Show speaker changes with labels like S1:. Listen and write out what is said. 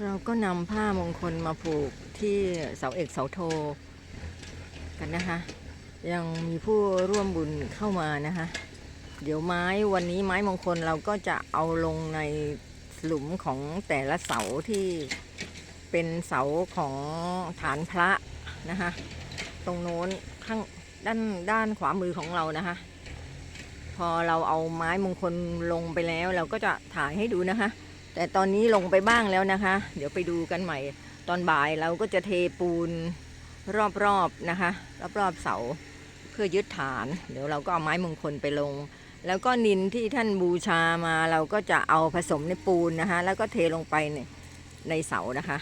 S1: เราก็นำผ้ามงคลมาผูกที่เสาเอกเสาโทกันนะคะ ยังมีผู้ร่วมบุญเข้ามานะคะ เดี๋ยวไม้วันนี้ไม้มงคลเราก็จะเอาลงในหลุมของแต่ละเสาที่เป็นเสาของฐานพระนะคะ ตรงโน้นข้างด้านด้านขวามือของเรานะคะ พอเราเอาไม้มงคลลงไปแล้ว เราก็จะถ่ายให้ดูนะคะ แต่ตอนนี้ลงไปบ้างแล้วนะคะ เดี๋ยวไปดูกันใหม่ ตอนบ่ายเราก็จะเทปูนรอบๆนะคะ รอบๆเสาเพื่อยึดฐาน เดี๋ยวเราก็เอาไม้มงคลไปลง แล้วก็นินที่ท่านบูชามาเราก็จะเอาผสมในปูนนะคะ แล้วก็เทลงไปในในเสานะคะ